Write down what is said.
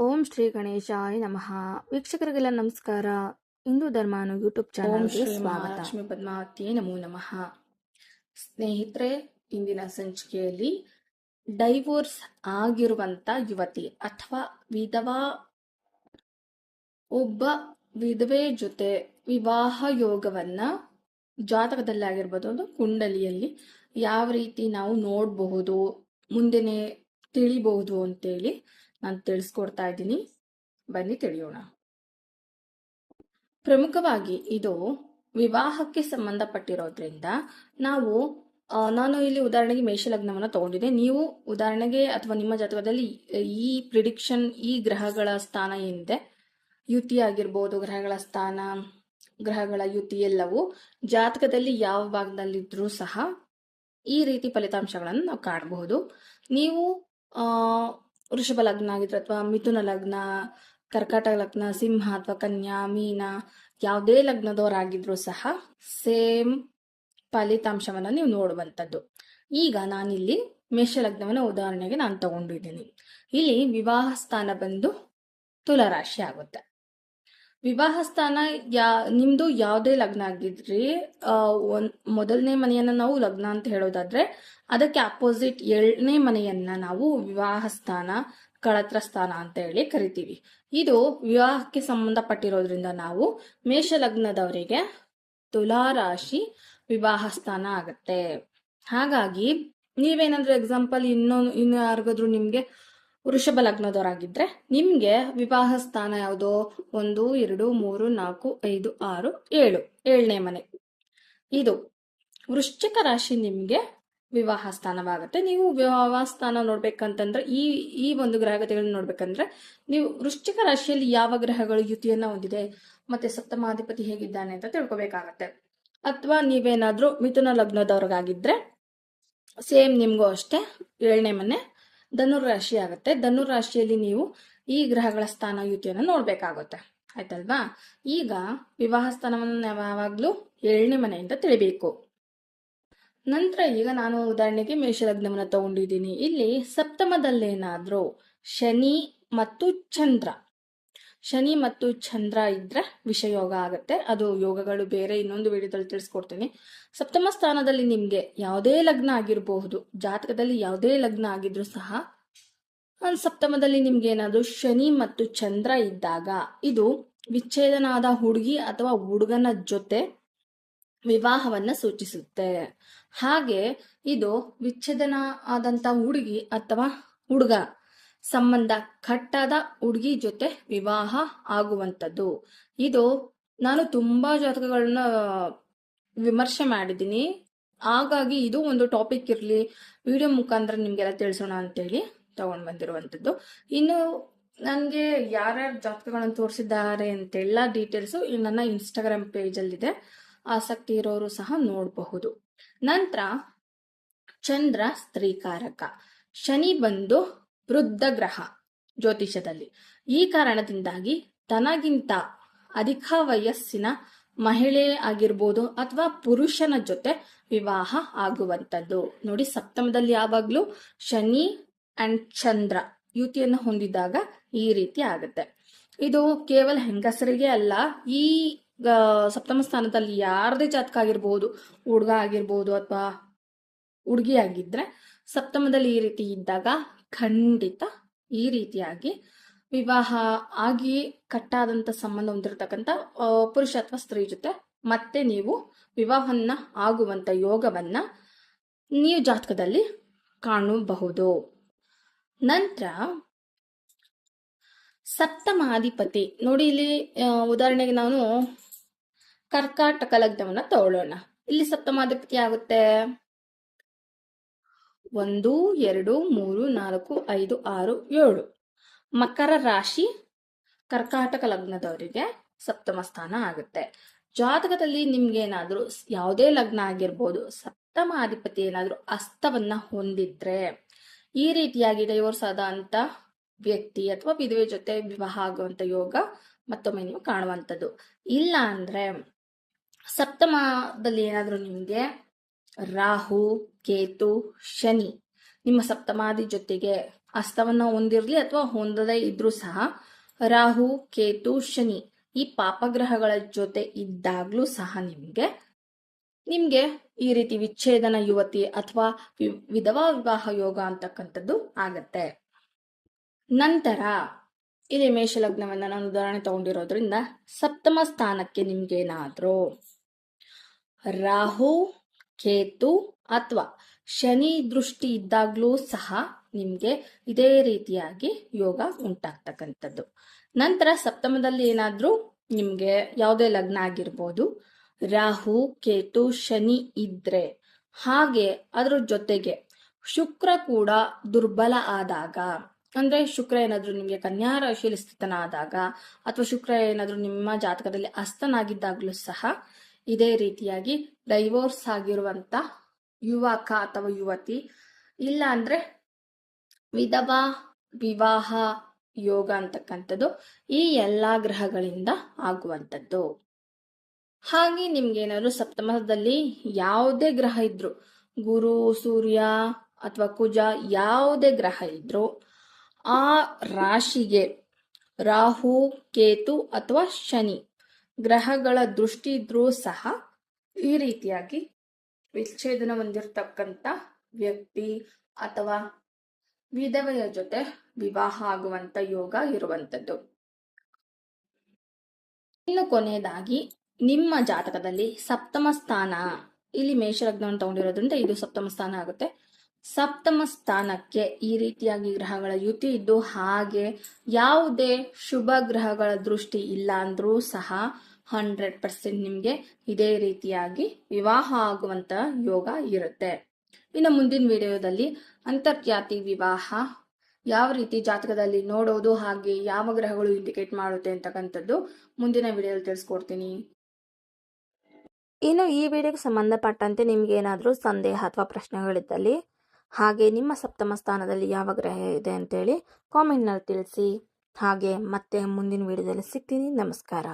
ಓಂ ಶ್ರೀ ಗಣೇಶಾಯ ನಮಃ. ವೀಕ್ಷಕರಿಗೆಲ್ಲ ನಮಸ್ಕಾರ. ಹಿಂದೂ ಧರ್ಮಾನು ಯೂಟ್ಯೂಬ್ ಚಾನಲ್ಗೆ ಸ್ವಾಗತ. ಲಕ್ಷ್ಮೀ ಪದ್ಮಾವತಿಯೇ ನಮೋ ನಮಃ. ಸ್ನೇಹಿತರೆ ಇಂದಿನ ಸಂಚಿಕೆಯಲ್ಲಿ ಡೈವೋರ್ಸ್ ಆಗಿರುವಂತ ಯುವತಿ ಅಥವಾ ವಿಧವಾ ಒಬ್ಬ ವಿಧವೆ ಜೊತೆ ವಿವಾಹ ಯೋಗವನ್ನ ಜಾತಕದಲ್ಲಿ ಆಗಿರ್ಬೋದು ಒಂದು ಕುಂಡಲಿಯಲ್ಲಿ ಯಾವ ರೀತಿ ನಾವು ನೋಡಬಹುದು ಮುಂದೆನೆ ತಿಳಿಬಹುದು ಅಂತೇಳಿ ನಾನು ತಿಳಿಸ್ಕೊಡ್ತಾ ಇದ್ದೀನಿ. ಬನ್ನಿ ತಿಳಿಯೋಣ. ಪ್ರಮುಖವಾಗಿ ಇದು ವಿವಾಹಕ್ಕೆ ಸಂಬಂಧಪಟ್ಟಿರೋದ್ರಿಂದ ನಾವು ನಾನು ಇಲ್ಲಿ ಉದಾಹರಣೆಗೆ ಮೇಷಲಗ್ನವನ್ನು ತಗೊಂಡಿದ್ದೆ. ನೀವು ಉದಾಹರಣೆಗೆ ಅಥವಾ ನಿಮ್ಮ ಜಾತಕದಲ್ಲಿ ಈ ಪ್ರಿಡಿಕ್ಷನ್ ಈ ಗ್ರಹಗಳ ಸ್ಥಾನ ಏನಿದೆ? ಯುತಿ ಆಗಿರ್ಬೋದು, ಗ್ರಹಗಳ ಸ್ಥಾನ, ಗ್ರಹಗಳ ಯುತಿ ಎಲ್ಲವೂ ಜಾತಕದಲ್ಲಿ ಯಾವ ಭಾಗದಲ್ಲಿದ್ರೂ ಸಹ ಈ ರೀತಿ ಫಲಿತಾಂಶಗಳನ್ನು ನಾವು ಕಾಣಬಹುದು. ನೀವು ವೃಷಭ ಲಗ್ನ ಆಗಿದ್ರೆ ಅಥವಾ ಮಿಥುನ ಲಗ್ನ, ಕರ್ಕಾಟಕ ಲಗ್ನ, ಸಿಂಹ ಅಥವಾ ಕನ್ಯಾ, ಮೀನ, ಯಾವುದೇ ಲಗ್ನದವರಾಗಿದ್ರು ಸಹ ಸೇಮ್ ಫಲಿತಾಂಶವನ್ನು ನೀವು ನೋಡುವಂಥದ್ದು. ಈಗ ನಾನಿಲ್ಲಿ ಮೇಷ ಲಗ್ನವನ್ನು ಉದಾಹರಣೆಗೆ ನಾನು ತಗೊಂಡಿದ್ದೀನಿ. ಇಲ್ಲಿ ವಿವಾಹ ಸ್ಥಾನ ಬಂದು ತುಲಾರಾಶಿ ಆಗುತ್ತೆ. ವಿವಾಹ ಸ್ಥಾನ ಯಾ, ನಿಮ್ದು ಯಾವುದೇ ಲಗ್ನ ಆಗಿದ್ರಿ ಮೊದಲನೇ ಮನೆಯನ್ನ ನಾವು ಲಗ್ನ ಅಂತ ಹೇಳೋದಾದ್ರೆ, ಅದಕ್ಕೆ ಅಪೋಸಿಟ್ ಏಳನೇ ಮನೆಯನ್ನ ನಾವು ವಿವಾಹ ಸ್ಥಾನ ಕಳತ್ರ ಸ್ಥಾನ ಅಂತ ಹೇಳಿ ಕರಿತೀವಿ. ಇದು ವಿವಾಹಕ್ಕೆ ಸಂಬಂಧಪಟ್ಟಿರೋದ್ರಿಂದ ನಾವು ಮೇಷ ಲಗ್ನದವರಿಗೆ ತುಲಾ ರಾಶಿ ವಿವಾಹ ಸ್ಥಾನ ಆಗತ್ತೆ. ಹಾಗಾಗಿ ನೀವೇನಾದ್ರೂ ಎಕ್ಸಾಂಪಲ್ ಇನ್ನೊಂದು ಇನ್ನು ಯಾರಿಗಾದ್ರೂ ನಿಮ್ಗೆ ವೃಷಭ ಲಗ್ನದವರಾಗಿದ್ರೆ ನಿಮ್ಗೆ ವಿವಾಹ ಸ್ಥಾನ ಯಾವುದು? ಒಂದು, ಎರಡು, ಮೂರು, ನಾಲ್ಕು, ಐದು, ಆರು, ಏಳು. ಏಳನೇ ಮನೆ. ಇದು ವೃಶ್ಚಿಕ ರಾಶಿ ನಿಮ್ಗೆ ವಿವಾಹ ಸ್ಥಾನವಾಗುತ್ತೆ. ನೀವು ವಿವಾಹ ಸ್ಥಾನ ನೋಡ್ಬೇಕಂತಂದ್ರೆ ಈ ಈ ಒಂದು ಗ್ರಹಗತಿಗಳನ್ನ ನೋಡ್ಬೇಕಂದ್ರೆ ನೀವು ವೃಶ್ಚಿಕ ರಾಶಿಯಲ್ಲಿ ಯಾವ ಗ್ರಹಗಳು ಯುತಿಯನ್ನ ಹೊಂದಿದೆ, ಮತ್ತೆ ಸಪ್ತಮಾಧಿಪತಿ ಹೇಗಿದ್ದಾನೆ ಅಂತ ತಿಳ್ಕೊಬೇಕಾಗತ್ತೆ. ಅಥವಾ ನೀವೇನಾದ್ರೂ ಮಿಥುನ ಲಗ್ನದವ್ರಿಗಾಗಿದ್ರೆ ಸೇಮ್ ನಿಮ್ಗೂ ಅಷ್ಟೇ ಏಳನೇ ಮನೆ. ಧನುರ್ ರಾಶಿ ಆಗುತ್ತೆ. ಧನುರ್ ರಾಶಿಯಲ್ಲಿ ನೀವು ಈ ಗ್ರಹಗಳ ಸ್ಥಾನ ಯುತಿಯನ್ನು ನೋಡ್ಬೇಕಾಗುತ್ತೆ. ಆಯ್ತಲ್ವಾ? ಈಗ ವಿವಾಹ ಸ್ಥಾನವನ್ನು ಯಾವಾಗಲೂ ಏಳನೇ ಮನೆಯಿಂದ ತಿಳಿಬೇಕು. ನಂತರ ಈಗ ನಾನು ಉದಾಹರಣೆಗೆ ಮೇಷಲಗ್ನವನ್ನು ತಗೊಂಡಿದ್ದೀನಿ. ಇಲ್ಲಿ ಸಪ್ತಮದಲ್ಲೇನಾದ್ರೂ ಶನಿ ಮತ್ತು ಚಂದ್ರ ಶನಿ ಮತ್ತು ಚಂದ್ರ ಇದ್ರೆ ವಿಷಯೋಗ ಆಗುತ್ತೆ. ಅದು ಯೋಗಗಳು ಬೇರೆ ಇನ್ನೊಂದು ವಿಡಿಯೋದಲ್ಲಿ ತಿಳಿಸ್ಕೊಡ್ತೀನಿ. ಸಪ್ತಮ ಸ್ಥಾನದಲ್ಲಿ ನಿಮ್ಗೆ ಯಾವುದೇ ಲಗ್ನ ಆಗಿರಬಹುದು, ಜಾತಕದಲ್ಲಿ ಯಾವುದೇ ಲಗ್ನ ಆಗಿದ್ರು ಸಹ ಸಪ್ತಮದಲ್ಲಿ ನಿಮ್ಗೆ ಏನಾದ್ರು ಶನಿ ಮತ್ತು ಚಂದ್ರ ಇದ್ದಾಗ, ಇದು ವಿಚ್ಛೇದನ ಆದ ಹುಡುಗಿ ಅಥವಾ ಹುಡುಗನ ಜೊತೆ ವಿವಾಹವನ್ನ ಸೂಚಿಸುತ್ತೆ. ಹಾಗೆ ಇದು ವಿಚ್ಛೇದನ ಆದಂತ ಹುಡುಗಿ ಅಥವಾ ಹುಡುಗ ಸಂಬಂಧ ಕಟ್ಟಾದ ಹುಡುಗಿ ಜೊತೆ ವಿವಾಹ ಆಗುವಂಥದ್ದು. ಇದು ನಾನು ತುಂಬಾ ಜಾತಕಗಳನ್ನ ವಿಮರ್ಶೆ ಮಾಡಿದ್ದೀನಿ. ಹಾಗಾಗಿ ಇದು ಒಂದು ಟಾಪಿಕ್ ಇರಲಿ. ವಿಡಿಯೋ ಮುಖಾಂತರ ನಿಮ್ಗೆಲ್ಲ ತಿಳಿಸೋಣ ಅಂತೇಳಿ ತಗೊಂಡ್ ಬಂದಿರುವಂಥದ್ದು. ಇನ್ನು ನನಗೆ ಯಾರ್ಯಾರು ಜಾತಕಗಳನ್ನು ತೋರಿಸಿದ್ದಾರೆ ಅಂತೆಲ್ಲ ಡೀಟೇಲ್ಸು ನನ್ನ ಇನ್ಸ್ಟಾಗ್ರಾಮ್ ಪೇಜಲ್ಲಿದೆ ಆಸಕ್ತಿ ಇರೋರು ಸಹ ನೋಡಬಹುದು. ನಂತರ ಚಂದ್ರ ಸ್ತ್ರೀಕಾರಕ. ಶನಿ ಬಂದು ವೃದ್ಧ ಗ್ರಹ ಜ್ಯೋತಿಷ್ಯದಲ್ಲಿ. ಈ ಕಾರಣದಿಂದಾಗಿ ತನಗಿಂತ ಅಧಿಕ ವಯಸ್ಸಿನ ಮಹಿಳೆ ಆಗಿರ್ಬೋದು ಅಥವಾ ಪುರುಷನ ಜೊತೆ ವಿವಾಹ ಆಗುವಂಥದ್ದು. ನೋಡಿ, ಸಪ್ತಮದಲ್ಲಿ ಯಾವಾಗ್ಲೂ ಶನಿ ಅಂಡ್ ಚಂದ್ರ ಯುತಿಯನ್ನು ಹೊಂದಿದಾಗ ಈ ರೀತಿ ಆಗುತ್ತೆ. ಇದು ಕೇವಲ ಹೆಂಗಸರಿಗೆ ಅಲ್ಲ, ಈ ಸಪ್ತಮ ಸ್ಥಾನದಲ್ಲಿ ಯಾರದೇ ಜಾತಕ ಆಗಿರ್ಬೋದು, ಹುಡುಗ ಆಗಿರ್ಬೋದು ಅಥವಾ ಹುಡುಗಿ ಆಗಿದ್ರೆ ಸಪ್ತಮದಲ್ಲಿ ಈ ರೀತಿ ಇದ್ದಾಗ ಖಂಡಿತ ಈ ರೀತಿಯಾಗಿ ವಿವಾಹ ಆಗಿ ಕಟ್ಟಾದಂತ ಸಂಬಂಧ ಹೊಂದಿರತಕ್ಕಂಥ ಪುರುಷ ಅಥವಾ ಸ್ತ್ರೀ ಜೊತೆ ಮತ್ತೆ ನೀವು ವಿವಾಹವನ್ನ ಆಗುವಂತ ಯೋಗವನ್ನ ನೀವು ಜಾತಕದಲ್ಲಿ ಕಾಣಬಹುದು. ನಂತರ ಸಪ್ತಮಾಧಿಪತಿ. ನೋಡಿ ಇಲ್ಲಿ ಉದಾಹರಣೆಗೆ ನಾನು ಕರ್ಕಾಟಕ ಲಗ್ನವನ್ನ ತಗೊಳ್ಳೋಣ. ಇಲ್ಲಿ ಸಪ್ತಮಾಧಿಪತಿ ಆಗುತ್ತೆ ಒಂದು, ಎರಡು, ಮೂರು, ನಾಲ್ಕು, ಐದು, ಆರು, ಏಳು. ಮಕರ ರಾಶಿ ಕರ್ಕಾಟಕ ಲಗ್ನದವರಿಗೆ ಸಪ್ತಮ ಸ್ಥಾನ ಆಗುತ್ತೆ. ಜಾತಕದಲ್ಲಿ ನಿಮ್ಗೇನಾದ್ರೂ ಯಾವುದೇ ಲಗ್ನ ಆಗಿರ್ಬೋದು, ಸಪ್ತಮ ಅಧಿಪತಿ ಏನಾದರೂ ಅಸ್ತವನ್ನ ಹೊಂದಿದ್ರೆ, ಈ ರೀತಿಯಾಗಿ ಡೈವೋರ್ಸ್ ಆದ ಅಂತ ವ್ಯಕ್ತಿ ಅಥವಾ ವಿಧವೆ ಜೊತೆ ವಿವಾಹ ಆಗುವಂತ ಯೋಗ ಮತ್ತೊಮ್ಮೆ ನೀವು ಕಾಣುವಂಥದ್ದು. ಇಲ್ಲ ಅಂದ್ರೆ ಸಪ್ತಮದಲ್ಲಿ ಏನಾದರೂ ನಿಮ್ಗೆ ರಾಹು, ಕೇತು, ಶನಿ ನಿಮ್ಮ ಸಪ್ತಮಾದಿ ಜೊತೆಗೆ ಅಸ್ತವನ್ನು ಹೊಂದಿರಲಿ ಅಥವಾ ಹೊಂದದೇ ಇದ್ರೂ ಸಹ ರಾಹು, ಕೇತು, ಶನಿ ಈ ಪಾಪಗ್ರಹಗಳ ಜೊತೆ ಇದ್ದಾಗಲೂ ಸಹ ನಿಮಗೆ ನಿಮಗೆ ಈ ರೀತಿ ವಿಚ್ಛೇದನ ಯುವತಿ ಅಥವಾ ವಿಧವಾ ವಿವಾಹ ಯೋಗ ಅಂತಕ್ಕಂಥದ್ದು ಆಗತ್ತೆ. ನಂತರ ಇಲ್ಲಿ ಮೇಷಲಗ್ನವನ್ನು ನಾನು ಉದಾಹರಣೆ ತಗೊಂಡಿರೋದ್ರಿಂದ ಸಪ್ತಮ ಸ್ಥಾನಕ್ಕೆ ನಿಮ್ಗೇನಾದ್ರೂ ರಾಹು ಕೇತು ಅಥವಾ ಶನಿ ದೃಷ್ಟಿ ಇದ್ದಾಗ್ಲೂ ಸಹ ನಿಮ್ಗೆ ಇದೇ ರೀತಿಯಾಗಿ ಯೋಗ ಉಂಟಾಗ್ತಕ್ಕಂಥದ್ದು. ನಂತರ ಸಪ್ತಮದಲ್ಲಿ ಏನಾದ್ರೂ ನಿಮ್ಗೆ ಯಾವುದೇ ಲಗ್ನ ಆಗಿರ್ಬೋದು, ರಾಹು, ಕೇತು, ಶನಿ ಇದ್ರೆ ಹಾಗೆ ಅದ್ರ ಜೊತೆಗೆ ಶುಕ್ರ ಕೂಡ ದುರ್ಬಲ ಆದಾಗ, ಅಂದ್ರೆ ಶುಕ್ರ ಏನಾದ್ರೂ ನಿಮ್ಗೆ ಕನ್ಯಾ ರಾಶಿಯಲ್ಲಿ ಸ್ಥಿತನಾದಾಗ ಅಥವಾ ಶುಕ್ರ ಏನಾದ್ರೂ ನಿಮ್ಮ ಜಾತಕದಲ್ಲಿ ಅಸ್ತನಾಗಿದ್ದಾಗ್ಲೂ ಸಹ ಇದೇ ರೀತಿಯಾಗಿ ಡೈವೋರ್ಸ್ ಆಗಿರುವಂತ ಯುವಕ ಅಥವಾ ಯುವತಿ, ಇಲ್ಲ ಅಂದ್ರೆ ವಿಧವಾ ವಿವಾಹ ಯೋಗ ಅಂತಕ್ಕಂಥದ್ದು ಈ ಎಲ್ಲಾ ಗ್ರಹಗಳಿಂದ ಆಗುವಂಥದ್ದು. ಹಾಗೆ ನಿಮ್ಗೆ ಏನಾದ್ರು ಸಪ್ತಮದಲ್ಲಿ ಯಾವುದೇ ಗ್ರಹ ಇದ್ರು, ಗುರು, ಸೂರ್ಯ ಅಥವಾ ಕುಜ ಯಾವುದೇ ಗ್ರಹ ಇದ್ರು, ಆ ರಾಶಿಗೆ ರಾಹು, ಕೇತು ಅಥವಾ ಶನಿ ಗ್ರಹಗಳ ದೃಷ್ಟಿ ಇದ್ರೂ ಸಹ ಈ ರೀತಿಯಾಗಿ ವಿಚ್ಛೇದನ ಹೊಂದಿರ್ತಕ್ಕಂಥ ವ್ಯಕ್ತಿ ಅಥವಾ ವಿಧವೆಯ ಜೊತೆ ವಿವಾಹ ಆಗುವಂತ ಯೋಗ ಇರುವಂತದ್ದು ಇನ್ನು ಕೊನೆಯದಾಗಿ, ನಿಮ್ಮ ಜಾತಕದಲ್ಲಿ ಸಪ್ತಮ ಸ್ಥಾನ, ಇಲ್ಲಿ ಮೇಷಲಗ್ನವನ್ನು ತಗೊಂಡಿರೋದ್ರಿಂದ ಇದು ಸಪ್ತಮ ಸ್ಥಾನ ಆಗುತ್ತೆ. ಸಪ್ತಮ ಸ್ಥಾನಕ್ಕೆ ಈ ರೀತಿಯಾಗಿ ಗ್ರಹಗಳ ಯುತಿ ಇದ್ದು ಹಾಗೆ ಯಾವುದೇ ಶುಭ ಗ್ರಹಗಳ ದೃಷ್ಟಿ ಇಲ್ಲ ಅಂದ್ರೂ ಸಹ ಹಂಡ್ರೆಡ್ ಪರ್ಸೆಂಟ್ ನಿಮಗೆ ಇದೇ ರೀತಿಯಾಗಿ ವಿವಾಹ ಆಗುವಂತ ಯೋಗ ಇರುತ್ತೆ. ಇನ್ನು ಮುಂದಿನ ವಿಡಿಯೋದಲ್ಲಿ ಅಂತರ್ಜಾತಿ ವಿವಾಹ ಯಾವ ರೀತಿ ಜಾತಕದಲ್ಲಿ ನೋಡೋದು, ಹಾಗೆ ಯಾವ ಗ್ರಹಗಳು ಇಂಡಿಕೇಟ್ ಮಾಡುತ್ತೆ ಅಂತಕ್ಕಂಥದ್ದು ಮುಂದಿನ ವಿಡಿಯೋದಲ್ಲಿ ತಿಳಿಸ್ಕೊಡ್ತೀನಿ. ಇನ್ನು ಈ ವಿಡಿಯೋಗೆ ಸಂಬಂಧಪಟ್ಟಂತೆ ನಿಮ್ಗೆ ಏನಾದರೂ ಸಂದೇಹ ಅಥವಾ ಪ್ರಶ್ನೆಗಳಿದ್ದಲ್ಲಿ, ಹಾಗೆ ನಿಮ್ಮ ಸಪ್ತಮ ಸ್ಥಾನದಲ್ಲಿ ಯಾವ ಗ್ರಹ ಇದೆ ಅಂತೇಳಿ ಕಾಮೆಂಟ್ನಲ್ಲಿ ತಿಳಿಸಿ. ಹಾಗೆ ಮತ್ತೆ ಮುಂದಿನ ವಿಡಿಯೋದಲ್ಲಿ ಸಿಗ್ತೀನಿ. ನಮಸ್ಕಾರ.